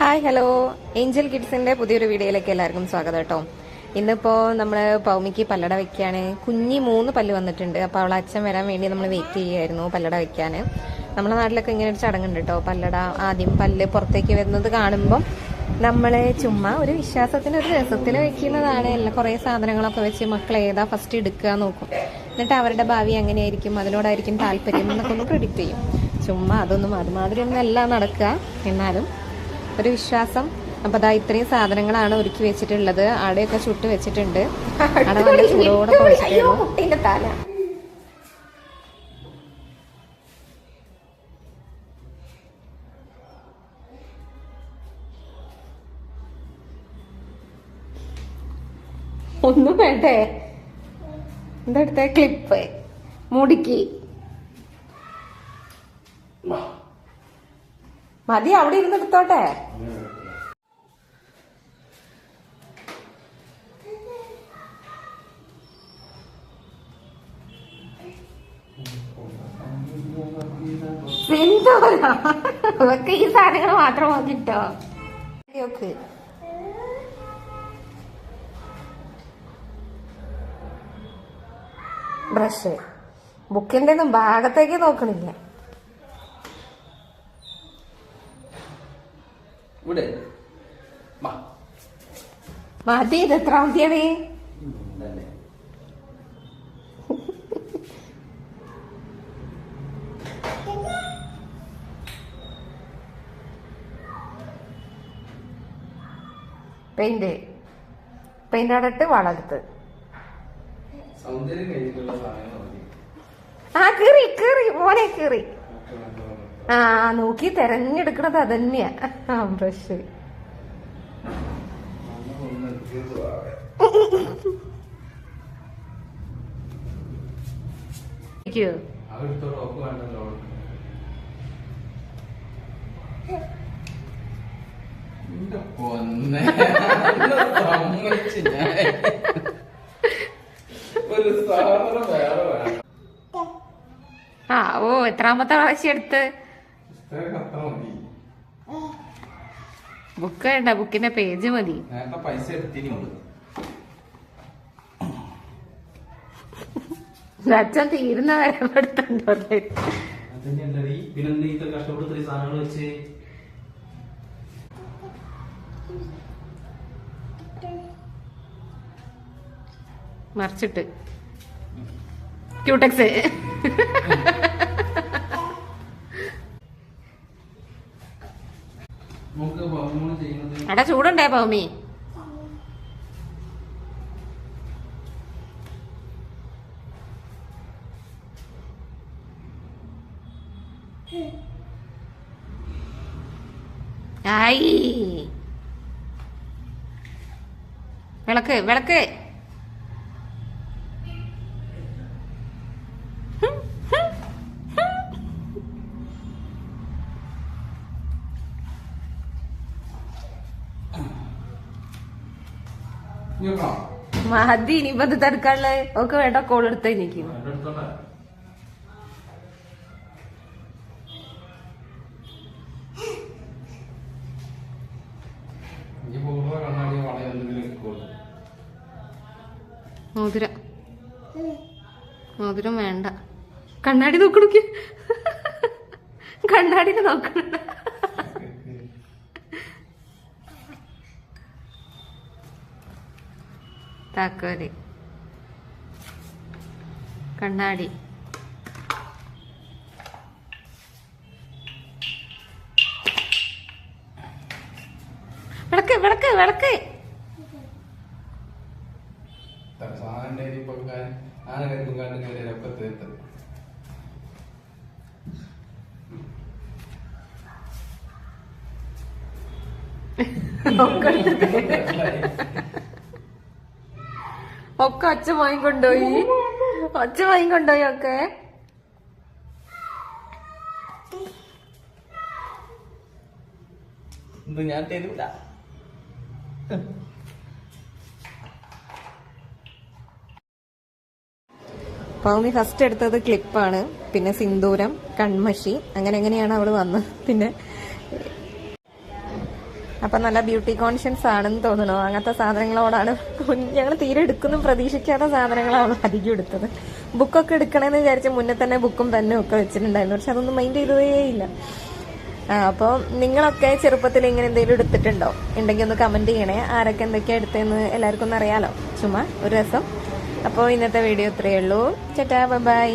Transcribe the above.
Hi hello Angel കിഡ്സിന്റെ പുതിയൊരു വീഡിയോയിലേക്ക് എല്ലാവർക്കും സ്വാഗതം കേട്ടോ. ഇന്നിപ്പോ നമ്മൾ പൗമിക്ക് പല്ലട വെക്കാണ് കുഞ്ഞി മൂന്ന് പല്ല് വന്നിട്ടുണ്ട്. അപ്പൊ അവളെ അച്ഛൻ വരാൻ വേണ്ടി നമ്മൾ വെയിറ്റ് ചെയ്യായിരുന്നു പല്ലട വെക്കാന്. നമ്മുടെ നാട്ടിലൊക്കെ ഇങ്ങനെ ഒരു ചടങ്ങുണ്ട് കേട്ടോ. പല്ലട ആദ്യം പല്ല് പുറത്തേക്ക് വരുന്നത് കാണുമ്പോൾ നമ്മളെ ചുമ്മാ ഒരു വിശ്വാസത്തിന് ഒരു രസത്തിന് വെക്കുന്നതാണ്. എല്ലാ കുറേ സാധനങ്ങളൊക്കെ വെച്ച് മക്കൾ ഏതാ ഫസ്റ്റ് എടുക്കുക നോക്കും. എന്നിട്ട് അവരുടെ ഭാവി എങ്ങനെയായിരിക്കും അതിനോടായിരിക്കും താല്പര്യം എന്നൊക്കെ ഒന്ന് പ്രിഡിക്റ്റ് ചെയ്യും. ചുമ്മാ അതൊന്നും അതുമാതിരി ഒന്നും എല്ലാം നടക്കുക. എന്നാലും ഒരു വിശ്വാസം അപ്പൊ അതാ ഇത്രയും സാധനങ്ങളാണ് ഒരുക്കി വെച്ചിട്ടുള്ളത്. ആടെയൊക്കെ ചുട്ട് വെച്ചിട്ടുണ്ട്. നല്ല ചൂടോടെ ഒന്നും വേണ്ടേ? എന്താ ക്ലിപ്പ്. മുടുക്കി. മതി അവിടെ ഇരുന്ന് എടുത്തോട്ടെ. ഈ സാധനങ്ങൾ മാത്രം ഓക്കെ. ബ്രഷ്. ബുക്കിന്റെ ഒന്നും ഭാഗത്തേക്ക് നോക്കണില്ല. മതി ഇത് എത്രാമത്തെയാണ്. പെയിന്റ്. പെയിന്റ് അടട്ട് വളർത്ത്. ആ കീറി കീറി മോനെ കീറി. ആ നോക്കി തെരഞ്ഞെടുക്കണത് അതന്നെയാ ബ്രഷ്. ആ ഓ എത്രാമത്തെ പ്രാവശ്യം എടുത്ത്? ബുക്ക് വേണ്ട ബുക്കിന്റെ പേജ് മതി. പൈസ അച്ഛൻ തീരുന്ന വരെ മറിച്ചിട്ട്. ക്യൂടെക്സ് അവിടെ ചൂടുണ്ടേ പൗമി. ആയി. വിളക്ക് വിളക്ക്. മതി ഇനിയിപ്പോ ഇത് തിരക്കാനുള്ള ഒക്കെ വേണ്ട കോൾ എടുത്ത എനിക്ക്. മോതിരം. മോതിരം വേണ്ട. കണ്ണാടി നോക്കണു കണ്ണാടി നോക്കണ താക്കോൽ കണ്ണാടി വിളക്ക് വിളക്ക് വിളക്ക് ഇത്ര ഒക്കെ അച്ഛൻ വാങ്ങിക്കൊണ്ടുപോയി. അച്ഛൻ വാങ്ങിക്കൊണ്ടുപോയി ഒക്കെ. ഇത് ഞാൻ തരൂല. പൗമി ഫസ്റ്റ് എടുത്തത് ക്ലിപ്പാണ് പിന്നെ സിന്ദൂരം കൺമഷി അങ്ങനെ എങ്ങനെയാണ് അവൾ വന്നത്? പിന്നെ അപ്പൊ നല്ല ബ്യൂട്ടി കോൺഷ്യൻസ് ആണെന്ന് തോന്നുന്നു. അങ്ങനത്തെ സാധനങ്ങളോടാണ് ഞങ്ങൾ തീരെ എടുക്കുന്നു പ്രതീക്ഷിക്കാത്ത സാധനങ്ങളാണ് അധികം എടുത്തത്. ബുക്കൊക്കെ എടുക്കണമെന്ന് വിചാരിച്ച് മുന്നേ തന്നെ ബുക്കും പെന്നും ഒക്കെ വെച്ചിട്ടുണ്ടായിരുന്നു. പക്ഷെ അതൊന്നും മൈൻഡ് ചെയ്തതേ ഇല്ല. അപ്പോൾ നിങ്ങളൊക്കെ ചെറുപ്പത്തിൽ ഇങ്ങനെ എന്തെങ്കിലും എടുത്തിട്ടുണ്ടോ? ഉണ്ടെങ്കിൽ ഒന്ന് കമന്റ് ചെയ്യണേ. ആരൊക്കെ എന്തൊക്കെയാ എടുത്തതെന്ന് എല്ലാവർക്കും ഒന്ന് അറിയാലോ. ചുമ്മാ ഒരു രസം. അപ്പോൾ ഇന്നത്തെ വീഡിയോ ഇത്രയേ ഉള്ളൂ. ചേട്ടാ ബൈ